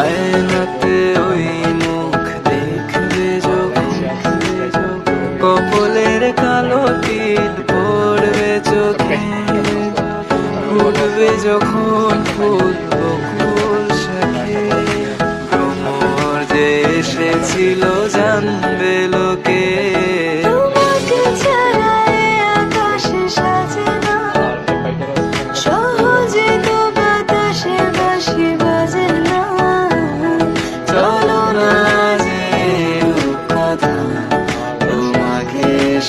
আয়নাতে ওই মুখ দেখবে কপলের কালো তিল পড়বে চোখে। ফুটবে যখন ফুল বকুল শাখে। ভ্রমর জানবে